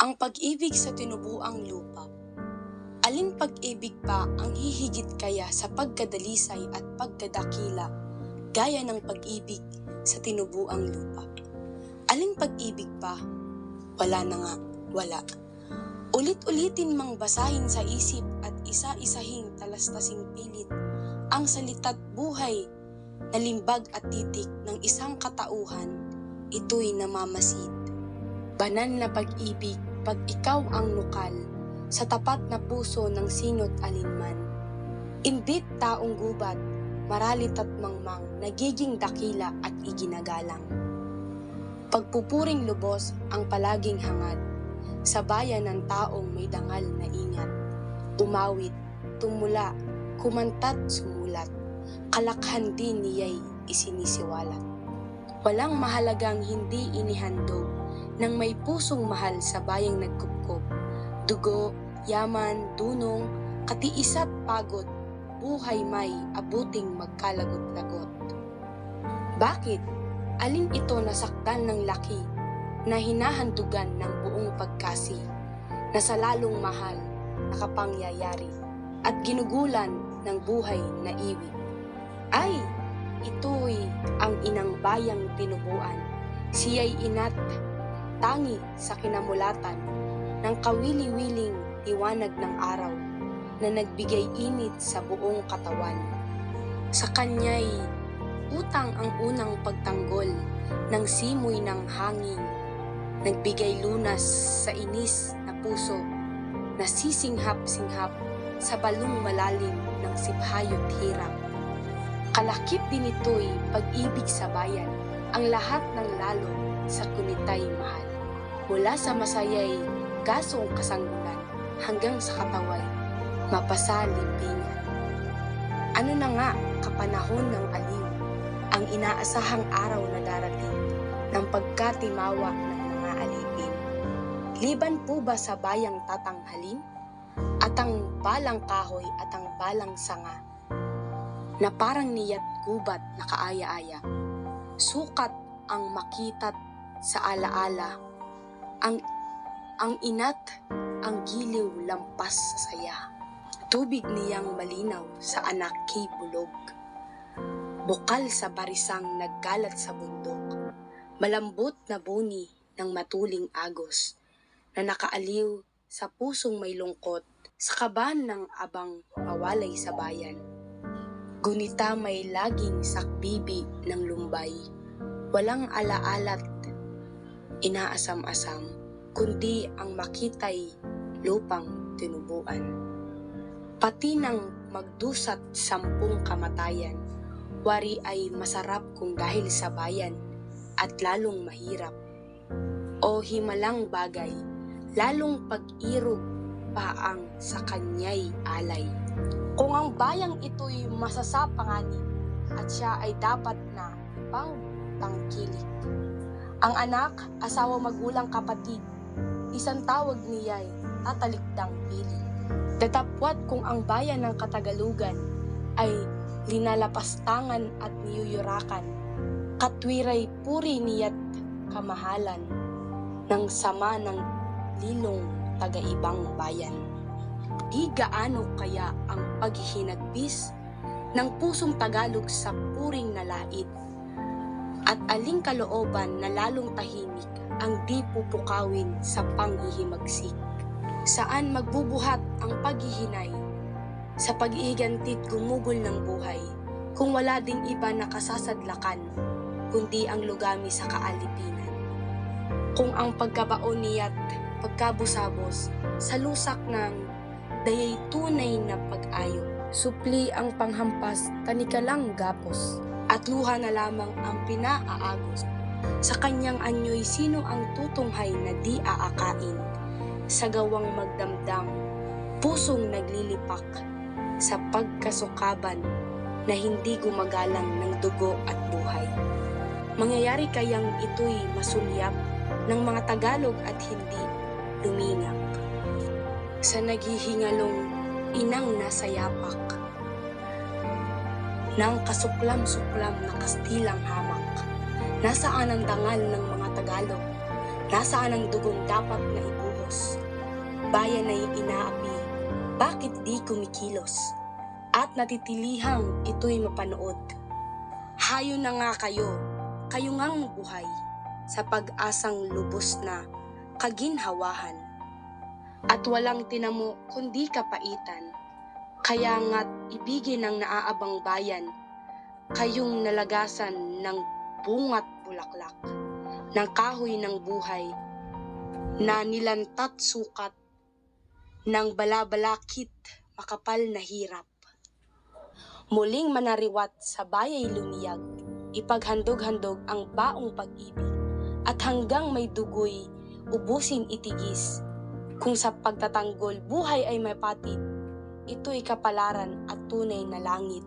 Ang pag-ibig sa tinubuang lupa. Aling pag-ibig pa ang hihigit kaya sa pagkadalisay at pagkadakila gaya ng pag-ibig sa tinubuang lupa? Aling pag-ibig pa? Wala na nga, wala. Ulit-ulitin mang basahin sa isip at isa-isahing talastasing pilit ang salita't buhay na limbag at titik ng isang katauhan, ito'y namamasid. Banal na pag-ibig pag ikaw ang nukal sa tapat na puso ng sinot alinman. Imbit taong gubat, maralit at mangmang, nagiging dakila at iginagalang. Pagpupuring lubos ang palaging hangad, sa bayan ng taong may dangal na ingat. Umawit, tumula, kumantat, sumulat, kalakhan din niya'y isinisiwalat. Walang mahalagang hindi inihandog ng may pusong mahal sa bayang nagkupkop. Dugo, yaman, dunong, katiisat pagod, buhay may abuting magkalagot-lagot. Bakit? Alin ito nasaktan ng laki na hinahandugan ng buong pagkasi na sa lalong mahal nakapangyayari at ginugulan ng buhay na iwi. Ay, ito'y ang inang bayang tinubuan. Siya'y inat, tangi sa kinamulatan ng kawili-wiling liwanag ng araw na nagbigay init sa buong katawan. Sa kanya'y utang ang unang pagtanggol ng simoy ng hangin, nagbigay lunas sa inis na puso na sisinghap-singhap sa balong malalim ng sibhayot hirap. Kalakip din ito'y pag-ibig sa bayan, ang lahat ng lalo sa kunitay mahal. Mula sa masayay, gasong kasanggulan, hanggang sa kataway, mapasalimpingan. Ano na nga kapanahon ng aliw, ang inaasahang araw na darating ng pagkatimawa ng mga alipin. Liban po ba sa bayang tatanghalin? At ang balang kahoy at ang balang sanga na parang niyat gubat na kaaya-aya. Sukat ang makita't sa alaala. Ang ang inat, ang giliw lampas sa saya. Tubig niyang malinaw sa anak kay bulog. Bukal sa barisang naggalat sa bundok. Malambot na buni ng matuling agos na nakaaliw sa pusong may lungkot sa kaban ng abang mawalay sa bayan. Gunita may laging sakbibi ng lumbay, walang alaalat, inaasam-asam, kundi ang makitay lupang tinubuan. Pati ng magdusat sampung kamatayan, wari ay masarap kung dahil sa bayan at lalong mahirap. O himalang bagay, lalong pag-irog pa ang sa kanya'y alay. Kung ang bayang ito'y masasapanganib at siya ay dapat na ipang tangkilik. Ang anak, asawa magulang kapatid, isang tawag niya'y tatalikdang pili. Datapwat kung ang bayan ng Katagalugan ay linalapastangan at niyuyurakan, katwiray puri niya't kamahalan ng sama ng lilong taga-ibang bayan. Di gaano kaya ang paghihinagbis ng pusong Tagalog sa puring nalait at aling kalooban na lalong tahimik ang di pupukawin sa panghihimagsik. Saan magbubuhat ang paghihinay sa pag-iigantit gumugol ng buhay kung wala ding iba na kasasadlakan kundi ang lugami sa kaalipinan. Kung ang pagkabaon niya't pagkabusabos sa lusak ng dayay tunay na pag-ayo. Supli ang panghampas, tanikalang gapos, at luha na lamang ang pinaaagos. Sa kanyang anyoy sino ang tutunghay na di aakain, sa gawang magdamdam, pusong naglilipak, sa pagkasukaban na hindi gumagalang ng dugo at buhay. Mangyayari kayang ito'y masulyap ng mga Tagalog at hindi lumingap sa naghihingalong inang nasa yapak ng kasuklam-suklam na kastilang hamak. Nasaan ang dangal ng mga Tagalog? Nasaan ang dugong dapat na ibuhos? bayan ay inaapi, bakit di kumikilos? At natitilihang ito'y mapanood. Hayo na nga kayo, kayo ngang buhay, sa pag-asang lubos na kaginhawahan. At walang tinamo kundi kapaitan, kaya nga't ibigin ng naaabang bayan, kayong nalagasan ng bungat bulaklak, ng kahoy ng buhay, na nilantat sukat, ng balabalakit makapal na hirap. Muling manariwat sa bayay lumiyag, ipaghandog-handog ang baong pag-ibig, at hanggang may dugoy, ubusin itigis. Kung sa pagtatanggol buhay ay may patid, ito'y kapalaran at tunay na langit.